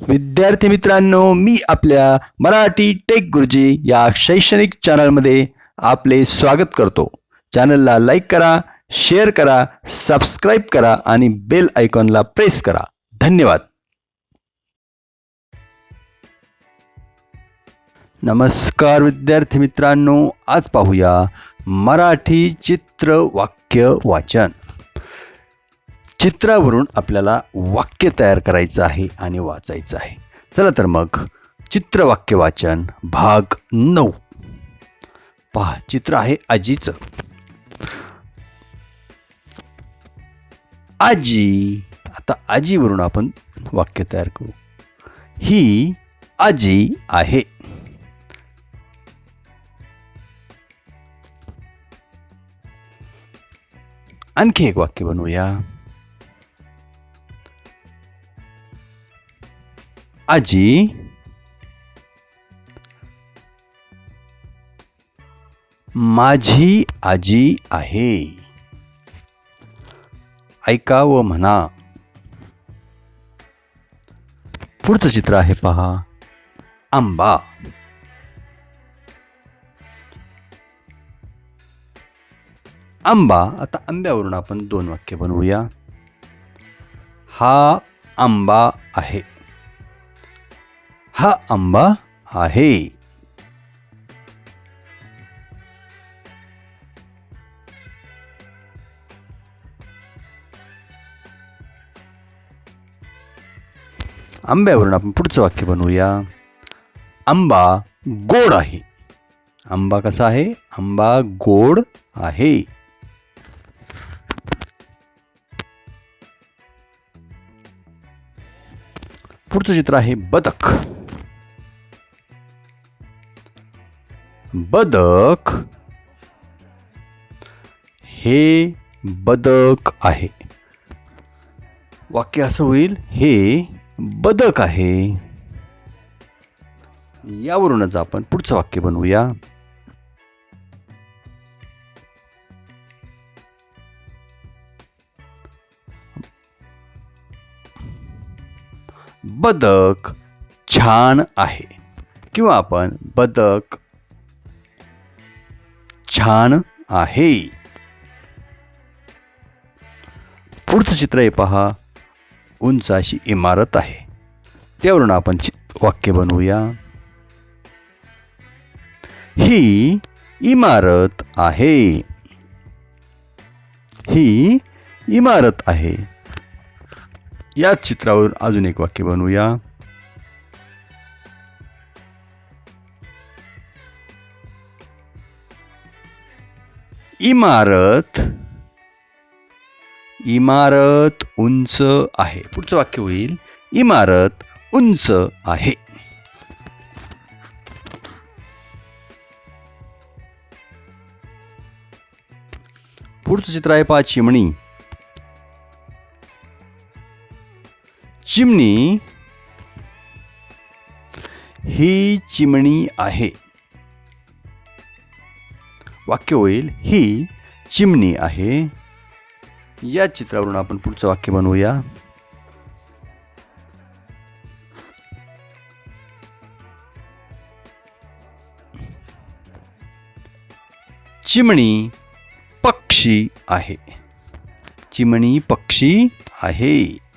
विद्यार्थी मित्रांनो मी आपल्या मराठी टेक गुरुजी या शैक्षणिक चॅनलमध्ये आपले स्वागत करतो. चॅनलला लाईक करा शेअर करा सबस्क्राईब करा आणि बेल आयकॉनला प्रेस करा. धन्यवाद. नमस्कार विद्यार्थी मित्रांनो आज पाहूया मराठी चित्र वाक्य वाचन. चित्रावरून आपल्याला वाक्य तयार करायचं आहे आणि वाचायचं आहे. चला तर मग चित्रवाक्य वाचन भाग नऊ. पहा चित्र आहे आजीचं. आजी आता आजीवरून आपण वाक्य तयार करू. ही आजी आहे. आणखी एक वाक्य बनवूया. आजी माझी आजी आहे. ऐका व म्हणा. पुढचं चित्र आहे पहा. आंबा. आंबा आता आंब्यावरून आपण दोन वाक्य बनवूया. हा आंबा आहे. हा आंबा आहे. आंब्यावरून आपण पुढचं वाक्य बनवूया. आंबा गोड आहे. आंबा कसा आहे? आंबा गोड आहे. पुढचं चित्र आहे बदक बदक हे बदक आहे. वाक्य असं होईल हे बदक आहे. यावरूनच आपण पुढचं वाक्य बनवूया. बदक छान आहे. किंवा आपण बदक छान आहे. पुढचं चित्र आहे पहा. उंच अशी इमारत आहे. त्यावरून आपण चि वाक्य बनवूया. ही इमारत आहे. ही इमारत आहे. याच चित्रावर अजून एक वाक्य बनवूया. इमारत इमारत उंच आहे. पुढचं वाक्य होईल इमारत उंच आहे. पुढचं चित्र आहे पहा चिमणी. चिमणी ही चिमणी आहे. वाक्य होईल ही चिमणी आहे. या चित्रावरून आपण पुढचं वाक्य बनवूया. चिमणी पक्षी आहे. चिमणी पक्षी आहे.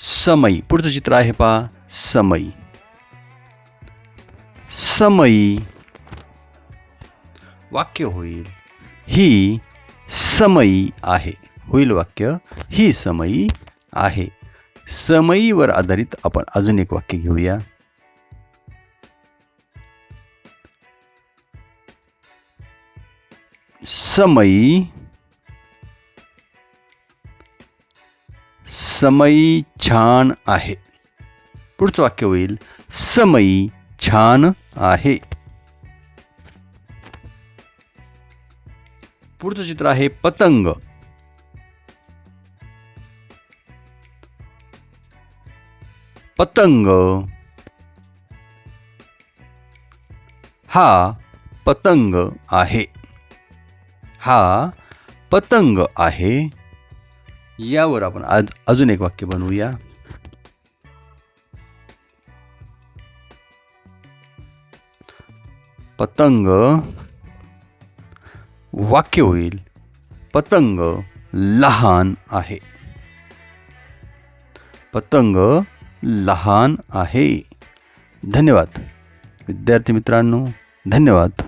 समई पुढचं चित्र आहे पहा. समई समई वाक्य होईल. ही समई आहे. होईल वाक्य. ही समई आहे. समईवर आधारित आपण अजून एक वाक्य घेऊया. समई समई छान आहे. पुढचं वाक्य होईल समई छान आहे. पुढचं चित्र आहे पतंग. पतंग हा पतंग आहे. हा पतंग आहे. यावर आपण आज अजून एक वाक्य बनवूया. पतंग वाक्य होईल पतंग लहान आहे. पतंग लहान आहे. धन्यवाद. विद्यार्थी मित्रांनो धन्यवाद.